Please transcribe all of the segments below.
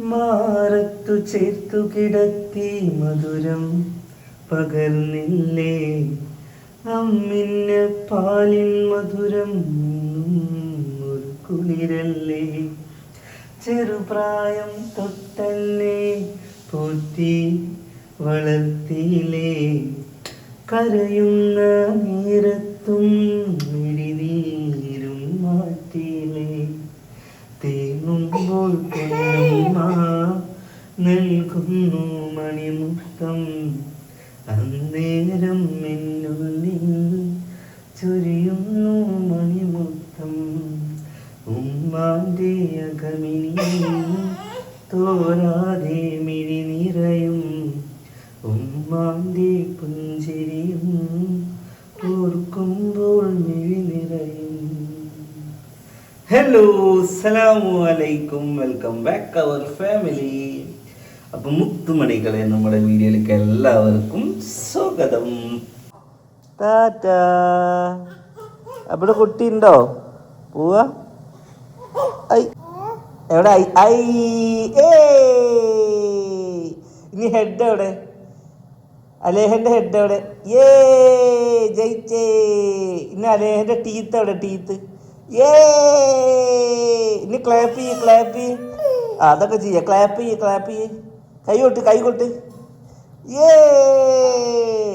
മാറത്തു ചേർത്തു കിടത്തി മധുരം പകർന്നില്ലേ? അമ്മിന്ന പാലിൻ മധുരം ഒരു കുളിരല്ലേ? ചെറുപ്രായം തൊട്ടല്ലേ? പോറ്റി വളർത്തിയിലേ കരയുന്ന നേരത്തും മിഴിനീരും പൊന്നുമ്മ നൽകുന്നു മണിമുത്തം അന്നേരം എന്നുള്ളിൽ ചൊരിയുന്നു മണിമുത്തം ഉമ്മാന്റെ അകമിനി തോരാതെ മിഴി നിറയും ഉമ്മാന്റെ പുഞ്ചിരിയും ഹലോ അസ്സലാമു അലൈക്കും വെൽക്കം ബാക്ക് അവർ ഫാമിലി അപ്പൊ മുത്തുമണികളെ നമ്മുടെ വീഡിയോയിലേക്ക് എല്ലാവർക്കും സ്വാഗതം. ടാറ്റ. അവിടെ കുട്ടി ഉണ്ടോ പോവാ. ഐ. എവിടെ? ഐ ഐ ഏ. ഇനി ഹെഡ് എവിടെ? അലേഹന്റെ ഹെഡ് എവിടെ? ഏ ജയിച്ചേ. ഇനി അലേഹന്റെ ടീത്ത് എവിടെ? ടീത്ത് ഏ ഇനി ക്ലാപ്പ് ചെയ്യ് ക്ലാപ്പ് ചെയ്യ്. അതൊക്കെ ചെയ്യ. ക്ലാപ്പ് ചെയ്യ് ക്ലാപ്പ് ചെയ്യ്. കൈ കൊട്ട് കൈ കൊട്ട്. ഏ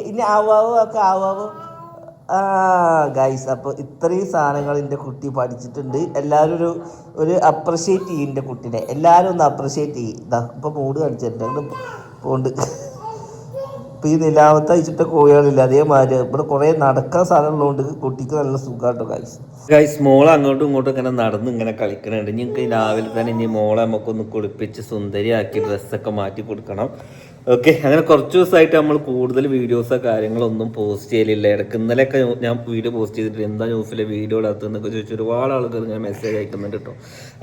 ഇനി ആവാവോ ഒക്കെ ആവാവോ ആ ഗൈസ് അപ്പോൾ ഇത്രയും സാധനങ്ങൾ എന്റെ കുട്ടി പഠിച്ചിട്ടുണ്ട്. എല്ലാവരും ഒരു ഒരു അപ്രിഷ്യേറ്റ് ചെയ്യും എന്റെ കുട്ടീനെ. എല്ലാവരും ഒന്ന് അപ്രിഷ്യേറ്റ് ചെയ്യും. ഇതാ ഇപ്പോൾ മൂഡ് കാണിച്ചിട്ടുണ്ട്. പോണ്ട്. ഇപ്പം ഈ നിലാവത്ത് അയച്ചിട്ട കോഴികളില്ല. അതേമാതിരി ഇവിടെ കുറേ നടക്കാൻ സാധനമുള്ളതുകൊണ്ട് കുട്ടിക്ക് നല്ല സുഖമാട്ടോ ഗൈസ് ഗൈസ് മോളെ അങ്ങോട്ടും ഇങ്ങോട്ടും ഇങ്ങനെ നടന്ന് ഇങ്ങനെ കളിക്കണുണ്ട്. ഞങ്ങൾക്ക് രാവിലെ തന്നെ ഇനി മോളെ നമുക്കൊന്ന് കുളിപ്പിച്ച് സുന്ദരിയാക്കി ഡ്രസ്സൊക്കെ മാറ്റി കൊടുക്കണം. ഓക്കെ അങ്ങനെ കുറച്ച് ദിവസമായിട്ട് നമ്മൾ കൂടുതൽ വീഡിയോസോ കാര്യങ്ങളൊന്നും പോസ്റ്റ് ചെയ്യലില്ല. ഇടയ്ക്ക് ഇന്നലെയൊക്കെ ഞാൻ വീഡിയോ പോസ്റ്റ് ചെയ്തിട്ട് എന്താ ന്യൂസിലെ വീഡിയോ ഇടാത്തതെന്നൊക്കെ ചോദിച്ചു ഒരുപാട് ആൾക്കാർ ഞാൻ മെസ്സേജ് അയക്കുന്നുണ്ട് കേട്ടോ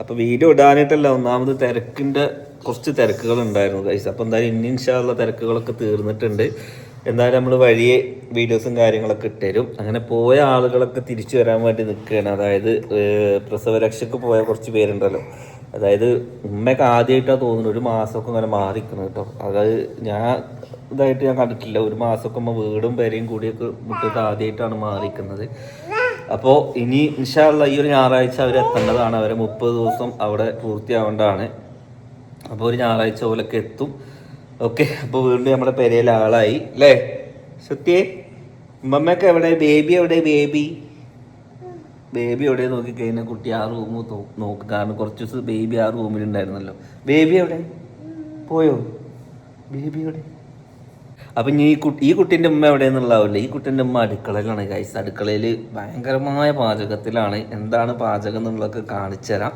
അപ്പോൾ വീഡിയോ ഇടാനായിട്ടല്ല ഒന്നാമത് തിരക്കിന്റെ കുറച്ച് തിരക്കുകൾ ഉണ്ടായിരുന്നു കൈസ് അപ്പോൾ എന്തായാലും ഇനി ഇൻഷാള്ള തിരക്കുകളൊക്കെ തീർന്നിട്ടുണ്ട്. എന്തായാലും നമ്മൾ വഴിയെ വീഡിയോസും കാര്യങ്ങളൊക്കെ ഇട്ടുതരും അങ്ങനെ പോയ ആളുകളൊക്കെ തിരിച്ചു വരാൻ വേണ്ടി നിൽക്കുകയാണ്. അതായത് പ്രസവരക്ഷയ്ക്ക് പോയ കുറച്ച് പേരുണ്ടല്ലോ. അതായത് ഉമ്മയൊക്കെ ആദ്യമായിട്ടാണ് തോന്നുന്നത് ഒരു മാസമൊക്കെ ഇങ്ങനെ മാറിക്കണം കേട്ടോ. അതായത് ഞാൻ ഇതായിട്ട് ഞാൻ കണ്ടിട്ടില്ല. ഒരു മാസമൊക്കെ നമ്മൾ വീടും പേരെയും കൂടിയൊക്കെ മുട്ടിട്ട് ആദ്യമായിട്ടാണ് മാറിക്കുന്നത് അപ്പോൾ ഇനി ഇൻഷാള്ള ഈ ഒരു ഞായറാഴ്ച അവർ എത്തേണ്ടതാണ്. അവരെ മുപ്പത് ദിവസം അവിടെ പൂർത്തിയാവേണ്ടതാണ്. അപ്പോൾ ഒരു ഞായറാഴ്ച പോലൊക്കെ എത്തും. ഓക്കെ അപ്പോൾ വീണ്ടും നമ്മുടെ പെരയിൽ ആളായി. അല്ലേ? സത്യേ? ഉമ്മമ്മയൊക്കെ എവിടെ? ബേബി എവിടെ? ബേബി? ബേബി എവിടെ നോക്കി കഴിഞ്ഞാൽ കുട്ടി ആ റൂം നോക്കും കാരണം കുറച്ച് ദിവസം ബേബി ആ റൂമിലുണ്ടായിരുന്നല്ലോ ബേബി എവിടെ? പോയോ? ബേബി എവിടെ? അപ്പം ഈ കുട്ടി ഈ കുട്ടീന്റെ ഉമ്മ എവിടെയെന്നുള്ളതാവില്ല ഈ കുട്ടീന്റെ ഉമ്മ അടുക്കളയിലാണ് ഗൈസ് അടുക്കളയിൽ ഭയങ്കരമായ പാചകത്തിലാണ്. എന്താണ് പാചകം എന്നുള്ളതൊക്കെ കാണിച്ചു തരാം.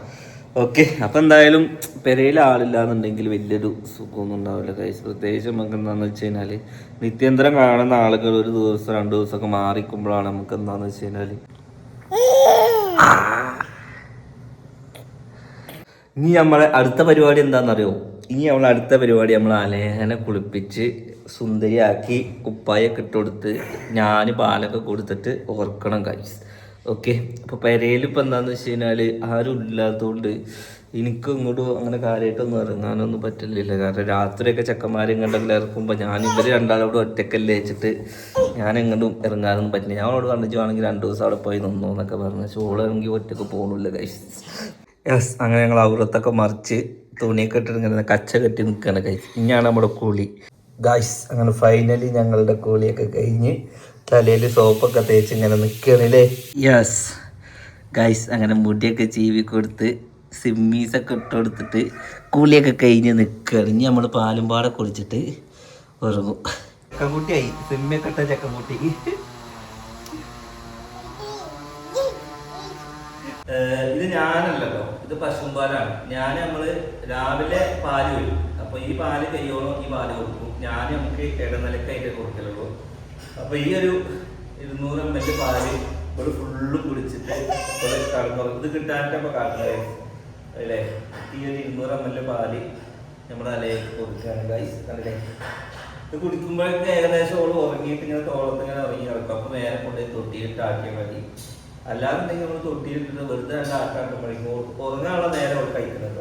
ഓക്കെ അപ്പം എന്തായാലും പെരയിൽ ആളില്ല എന്നുണ്ടെങ്കിൽ വലിയൊരു സുഖമൊന്നും ഉണ്ടാവില്ല കൈസ് പ്രത്യേകിച്ച് നമുക്ക് എന്താണെന്ന് വെച്ച് കഴിഞ്ഞാൽ നിത്യന്തരം കാണുന്ന ആളുകൾ ഒരു ദിവസം രണ്ട് ദിവസമൊക്കെ മാറിക്കുമ്പോഴാണ് നമുക്ക് എന്താണെന്ന് വെച്ച് കഴിഞ്ഞാൽ ഇനി നമ്മളെ അടുത്ത പരിപാടി എന്താണെന്നറിയോ? ഇനി നമ്മളെ അടുത്ത പരിപാടി നമ്മൾ അലേഹനെ കുളിപ്പിച്ച് സുന്ദരിയാക്കി കുപ്പായൊക്കെ ഇട്ട് കൊടുത്ത് ഞാൻ പാലൊക്കെ കൊടുത്തിട്ട് ഓർക്കണം കഴിച്ച് ഓക്കെ അപ്പോൾ പെരയിൽ ഇപ്പൊ എന്താണെന്ന് വെച്ച് കഴിഞ്ഞാൽ ആരും ഇല്ലാത്തതുകൊണ്ട് എനിക്ക് ഇങ്ങോട്ട് അങ്ങനെ കാര്യമായിട്ടൊന്നും ഇറങ്ങാനൊന്നും പറ്റില്ല കാരണം രാത്രിയൊക്കെ ചക്കന്മാരും ഇങ്ങോട്ടെല്ലാം ഇറക്കുമ്പോൾ ഞാൻ ഇവർ രണ്ടാളോട് ഒറ്റക്കല്ലേ വെച്ചിട്ട് ഞാൻ എങ്ങോട്ടും ഇറങ്ങാനൊന്നും പറ്റില്ല. ഞാൻ അവളോട് വേണമെങ്കിൽ രണ്ട് ദിവസം അവിടെ പോയി നിന്നു എന്നൊക്കെ പറഞ്ഞു. ചോളെങ്കിൽ ഒറ്റയ്ക്ക് പോകണില്ല കൈസ് യെസ് അങ്ങനെ ഞങ്ങൾ അവിടത്തൊക്കെ മറിച്ച് തുണിയൊക്കെ ഇട്ടിട്ട് ഇങ്ങനെ കച്ച കെട്ടി നിൽക്കുകയാണ് ഗൈസ് ഇനിയാണ് നമ്മുടെ കൂളി. ഗൈസ് അങ്ങനെ ഫൈനലി ഞങ്ങളുടെ കൂളിയൊക്കെ കഴിഞ്ഞ് തലയിൽ സോപ്പൊക്കെ തേച്ച് ഇങ്ങനെ നിൽക്കണല്ലേ യെസ് ഗൈസ് അങ്ങനെ മുടിയൊക്കെ ചീവി കൊടുത്ത് സിമ്മീസൊക്കെ ഇട്ട് കൊടുത്തിട്ട് കൂളിയൊക്കെ കഴിഞ്ഞ് നിൽക്കുകയാണ് ഇനി നമ്മൾ പാലും പാടെ കുളിച്ചിട്ട് ഉറങ്ങും. ചക്കൻകുട്ടിയായി സിമ്മിയൊക്കെ ഇട്ട ചക്കൻകുട്ടിക്ക് ഇത് ഞാനല്ലല്ലോ. ഇത് പശുമ്പാലാണ് ഞാൻ നമ്മൾ രാവിലെ പാൽ വരും. അപ്പൊ ഈ പാൽ കയ്യോളം ഈ പാൽ കൊടുക്കും. ഞാൻ നമുക്ക് ഇടനിലക്കായിട്ട് കൊടുക്കലുള്ളൂ. അപ്പൊ ഈ ഒരു ഇരുന്നൂറ് എം എൽ പാൽ ഇവിടെ ഫുള്ള് കുടിച്ചിട്ട് ഇവിടെ കടന്നു ഇത് കിട്ടാനിട്ടപ്പോ കാണുന്നത് അല്ലേ? ഈ ഒരു ഇരുന്നൂറ് എം എൽ പാൽ നമ്മുടെ അലയിലേക്ക് കൊടുക്കുകയാണ് ഗൈസ് അല്ലേ ഇത് കുടിക്കുമ്പോഴൊക്കെ ഏകദേശം ഓൾ ഉറങ്ങിയിട്ട് ഇങ്ങനെ തോളത്ത് ഇങ്ങനെ ഉറങ്ങി കിടക്കും അപ്പം നേരെ കൊണ്ടുപോയി തൊട്ടിയിട്ടാക്കിയ മതി. അല്ലാന്നുണ്ടെങ്കിൽ നമ്മൾ തൊട്ടിയിട്ടിട്ട് വെറുതെ രണ്ട് ആക്കാണ്ടുമ്പോഴേക്കും ഉറങ്ങാനുള്ള നേരം അവൾ കഴിക്കുന്നത്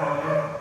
Amém.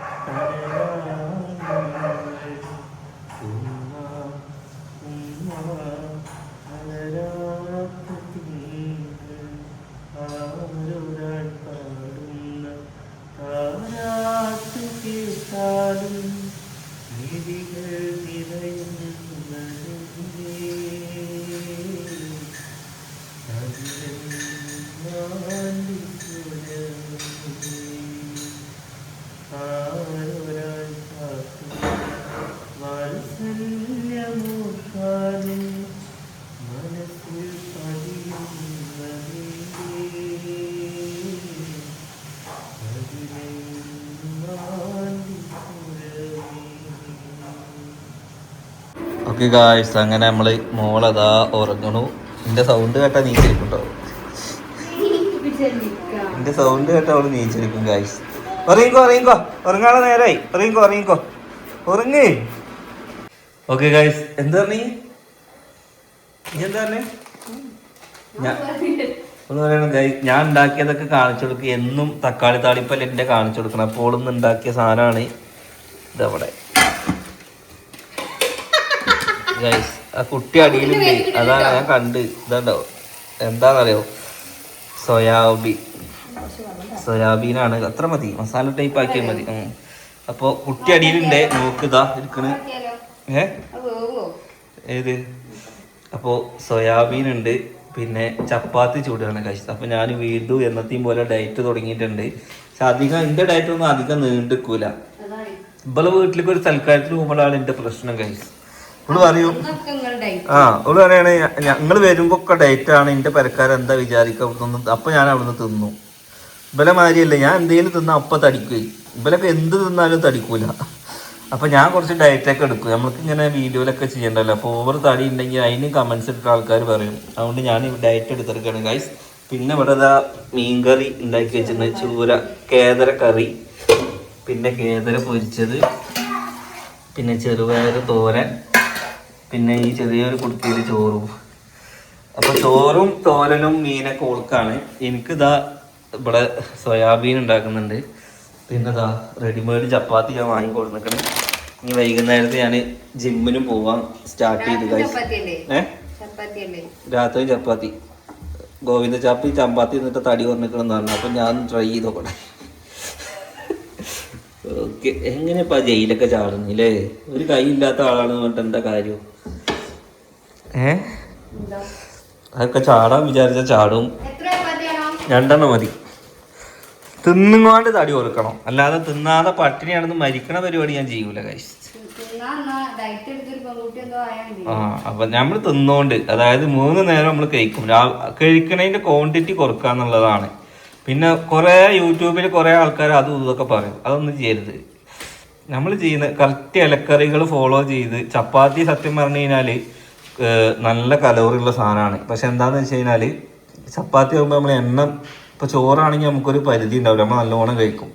ഓക്കെ ഗായ്സ് അങ്ങനെ നമ്മൾ മോളതാ ഉറങ്ങണു. എന്റെ സൗണ്ട് കേട്ടാ നീച്ചിരിക്കുണ്ടോ എന്റെ സൗണ്ട് കേട്ടാ അവൾ നീച്ചിരിക്കും ഗായ്സ് ഉറങ്ങിക്കോ ഉറങ്ങിക്കോ. ഉറങ്ങാളെ നേരായി. ഉറങ്ങിക്കോ ഉറങ്ങിക്കോ. ഉറങ്ങ്. ഓക്കെ ഗായ്സ് എന്താ പറഞ്ഞീ? എന്താ പറഞ്ഞേ? ഞാൻ ഒന്ന് പറയണം ഞാൻ ഉണ്ടാക്കിയതൊക്കെ കാണിച്ചു കൊടുക്കുക എന്നും തക്കാളി താളിപ്പല്ല എന്റെ കാണിച്ചു കൊടുക്കണം. അപ്പോൾ ഉണ്ടാക്കിയ സാധനമാണ് ഇതവിടെ. ഗൈസ് ആ കുട്ടി അടിയിലുണ്ട്. അതാണ് ഞാൻ കണ്ട്. ഇതുണ്ടോ? എന്താണെന്നറിയോ സോയാബി. സോയാബീനാണ്. അത്ര മതി. മസാല ടൈപ്പ് ആക്കിയാൽ മതി. അപ്പോ കുട്ടി അടിയിലുണ്ട്. നോക്ക് ഇതാ ഇരിക്കണ്. ഏ? ഏത്? അപ്പോ സോയാബീൻ ഉണ്ട് പിന്നെ ചപ്പാത്തി ചൂടാണ് കഴിച്ചത് അപ്പൊ ഞാൻ വീണ്ടും എന്നത്തെയും പോലെ ഡയറ്റ് തുടങ്ങിയിട്ടുണ്ട്. പക്ഷെ അധികം എന്റെ ഡയറ്റ് ഒന്നും അധികം നീണ്ടിക്കൂല. ഇവളെ വീട്ടിലേക്ക് ഒരു സൽക്കാരത്തിന് പോകുമ്പോഴാണ് എന്റെ പ്രശ്നം കഴിച്ചത് പറയും. ആ അവൾ പറയണേ ഞങ്ങൾ വരുമ്പോ ഒക്കെ ഡയറ്റ് ആണ് എന്റെ പരക്കാരൻ എന്താ വിചാരിക്കുക അവിടുന്ന് അപ്പൊ ഞാൻ അവിടുന്ന് തിന്നു. ഇവലെ മാതിരിയല്ല ഞാൻ എന്തെങ്കിലും തിന്നാ അപ്പൊ തടിക്കുകയും ഇവലൊക്കെ എന്ത് തിന്നാലും തടിക്കൂല. അപ്പൊ ഞാൻ കുറച്ച് ഡയറ്റ് ഒക്കെ എടുക്കും. നമ്മൾക്ക് ഇങ്ങനെ വീഡിയോയിലൊക്കെ ചെയ്യണ്ടല്ലോ. അപ്പൊ ഓവർ തടി ഉണ്ടെങ്കിൽ അതിന് കമന്റ്സ് ഇട്ട ആൾക്കാർ പറയും. അതുകൊണ്ട് ഞാൻ ഡയറ്റ് എടുത്തെടുക്കുകയാണ് ഗൈസ് പിന്നെ ഇവിടെ മീൻ മീൻകറി ഉണ്ടാക്കി വെച്ചിരുന്ന ചൂര കേദര കറി. പിന്നെ കേദര പൊരിച്ചത്. പിന്നെ ചെറുപയർ തോരൻ. പിന്നെ ഈ ചെറിയൊരു കുടുക്കിയിൽ ചോറും. അപ്പൊ ചോറും തോരനും മീനൊക്കെ ഓൾക്കാണ്. എനിക്കിതാ ഇവിടെ സോയാബീൻ ഉണ്ടാക്കുന്നുണ്ട്. പിന്നെ ഇതാ റെഡിമെയ്ഡ് ചപ്പാത്തി ഞാൻ വാങ്ങി കൊടുത്തിരിക്കണ് ഇനി വൈകുന്നേരത്ത് ഞാൻ ജിമ്മിനും പോവാൻ സ്റ്റാർട്ട് ചെയ്ത് രാത്രി ചപ്പാത്തി. ഗോവിന്ദ ചാപ്പി ചപ്പാത്തി എന്നിട്ട് തടി കുറഞ്ഞിക്കണമെന്ന് പറഞ്ഞു. അപ്പൊ ഞാൻ ട്രൈ ചെയ്ത് നോക്കട്ടെ ഓക്കെ എങ്ങനെയപ്പാ ജയിലൊക്കെ ചാടുന്നില്ലേ? ഒരു കൈ ഇല്ലാത്ത ആളാണ് പറഞ്ഞിട്ട് എന്താ കാര്യം? ഏ? അതൊക്കെ ചാടാൻ വിചാരിച്ച ചാടും. രണ്ടെണ്ണം മതി. തിന്നുങ്ങാണ്ട് തടി കൊടുക്കണം. അല്ലാതെ തിന്നാതെ പട്ടിണിയാണെന്ന് മരിക്കണ പരിപാടി ഞാൻ ചെയ്യൂല കൈസ് ആ അപ്പൊ നമ്മൾ തിന്നോണ്ട് അതായത് മൂന്ന് നേരം നമ്മൾ കഴിക്കും. കഴിക്കണതിന്റെ ക്വാണ്ടിറ്റി കുറക്കുക എന്നുള്ളതാണ് പിന്നെ കുറേ യൂട്യൂബിൽ കുറേ ആൾക്കാർ അതും ഇതൊക്കെ പറയും. അതൊന്നും ചെയ്യരുത്. നമ്മൾ ചെയ്യുന്ന കറക്റ്റ് ഇലക്കറികൾ ഫോളോ ചെയ്ത് ചപ്പാത്തി സത്യം പറഞ്ഞു കഴിഞ്ഞാൽ നല്ല കലോറിയുള്ള സാധനമാണ്. പക്ഷെ എന്താന്ന് വെച്ച് കഴിഞ്ഞാൽ ചപ്പാത്തി ആകുമ്പോൾ നമ്മൾ എണ്ണം ഇപ്പൊ ചോറാണെങ്കിൽ നമുക്കൊരു പരിധി ഉണ്ടാവില്ല. നമ്മൾ നല്ലോണം കഴിക്കും.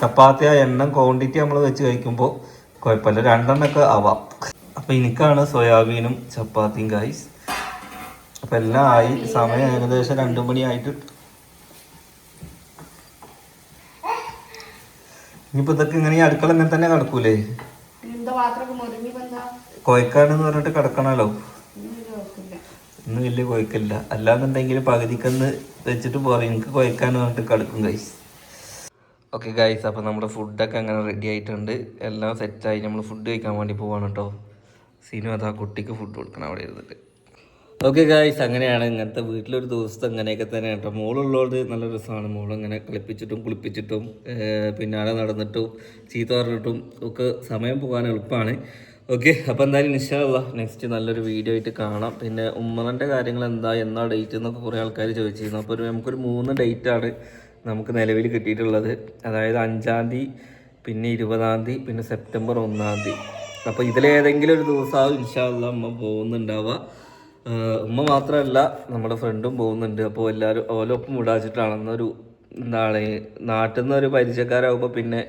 ചപ്പാത്തി ആ എണ്ണം ക്വാണ്ടിറ്റി നമ്മൾ വെച്ച് കഴിക്കുമ്പോൾ കുഴപ്പമില്ല രണ്ടെണ്ണമൊക്കെ ആവാം. അപ്പൊ എനിക്കാണ് സോയാബീനും ചപ്പാത്തിയും ഗൈസ് അപ്പോൾ എല്ലാം ആയി. സമയം ഏകദേശം രണ്ടു മണിയായിട്ട് ഇനിയിപ്പോ ഇതൊക്കെ ഇങ്ങനെ അടുക്കള ഇങ്ങനെ തന്നെ കിടക്കൂലേ എന്ന് പറഞ്ഞിട്ട് കിടക്കണല്ലോ. ഇന്ന് വലിയ കൊയക്കില്ല അല്ലാന്നുണ്ടെങ്കിൽ പകുതിക്കന്ന് വെച്ചിട്ട് പോറി എനിക്ക് കൊയക്കാന്ന് പറഞ്ഞിട്ട് കിടക്കും ഗൈസ് ഓക്കെ ഗൈസ് അപ്പോൾ നമ്മുടെ ഫുഡൊക്കെ അങ്ങനെ റെഡി ആയിട്ടുണ്ട്. എല്ലാം സെറ്റായി നമ്മൾ ഫുഡ് കഴിക്കാൻ വേണ്ടി പോവാണ് കേട്ടോ സീനു അതാ കുട്ടിക്ക് ഫുഡ് കൊടുക്കണം അവിടെ ഇരുന്നിട്ട്. ഓക്കെ ഗായ്സ് അങ്ങനെയാണ്. ഇങ്ങനത്തെ വീട്ടിലൊരു ദിവസത്തെ അങ്ങനെയൊക്കെ തന്നെ കേട്ടോ മോളുള്ളതുകൊണ്ട് നല്ല രസമാണ്. മോളിങ്ങനെ കളിപ്പിച്ചിട്ടും കുളിപ്പിച്ചിട്ടും പിന്നെ പിന്നാലെ നടന്നിട്ടും ചീത്ത പറഞ്ഞിട്ടും ഒക്കെ സമയം പോകാൻ എളുപ്പമാണ് ഓക്കെ അപ്പോൾ എന്തായാലും നിശ്ചയമുള്ള നെക്സ്റ്റ് നല്ലൊരു വീഡിയോ ആയിട്ട് കാണാം. പിന്നെ ഉമ്മറിന്റെ കാര്യങ്ങൾ എന്താ എന്നാ ഡേറ്റ് എന്നൊക്കെ കുറേ ആൾക്കാർ ചോദിച്ചിരുന്നു. അപ്പോൾ ഒരു നമുക്കൊരു മൂന്ന് ഡേറ്റാണ് നമുക്ക് നിലവിൽ കിട്ടിയിട്ടുള്ളത്. അതായത് അഞ്ചാം തീയതി പിന്നെ ഇരുപതാം തീയതി പിന്നെ സെപ്റ്റംബർ ഒന്നാം തീയതി. അപ്പോൾ ഇതിലേതെങ്കിലും ഒരു ദിവസമാവും ഇൻഷാല്ല അമ്മ പോകുന്നുണ്ടാവുക. ഉമ്മ മാത്രമല്ല നമ്മുടെ ഫ്രണ്ടും പോകുന്നുണ്ട്. അപ്പോൾ എല്ലാവരും ഓലൊപ്പം വിടാച്ചിട്ടാണ് എന്നൊരു എന്താണ് നാട്ടിൽ നിന്ന് ഒരു പരിചയക്കാരാകുമ്പോൾ പിന്നെ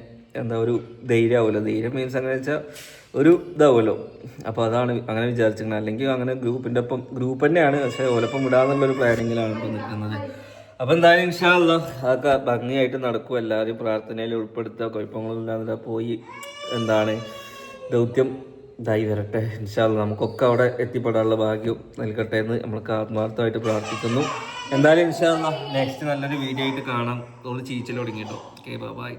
എന്താ ഒരു ധൈര്യമാവുമല്ലോ ധൈര്യം മീൻസ് അങ്ങനെ വെച്ചാൽ ഒരു ഇതാവുമല്ലോ അപ്പോൾ അതാണ് അങ്ങനെ വിചാരിച്ചിരിക്കുന്നത്. അല്ലെങ്കിൽ അങ്ങനെ ഗ്രൂപ്പിന്റെ ഒപ്പം ഗ്രൂപ്പ് തന്നെയാണ്. പക്ഷേ ഓലപ്പം വിടാന്നുള്ളൊരു പ്ലാനിങ്ങിലാണ് ഇപ്പോൾ നിൽക്കുന്നത്. അപ്പോൾ എന്തായാലും ഇൻഷാല്ല അതൊക്കെ ഭംഗിയായിട്ട് നടക്കും. എല്ലാവരും പ്രാർത്ഥനയിൽ ഉൾപ്പെടുത്തുക. കുഴപ്പങ്ങളില്ലാതെ പോയി എന്താണ് ദൗത്യം ഇതായി വരട്ടെ. ഇൻഷാല്ല നമുക്കൊക്കെ അവിടെ എത്തിപ്പെടാനുള്ള ഭാഗ്യം നൽകട്ടെ എന്ന് നമ്മൾക്ക് ആത്മാർത്ഥമായിട്ട് പ്രാർത്ഥിക്കുന്നു. എന്തായാലും ഇൻഷാല്ല നെക്സ്റ്റ് നല്ലൊരു വീഡിയോ ആയിട്ട് കാണാം. നമ്മൾ ചീച്ചൽ ഓക്കെ ബൈ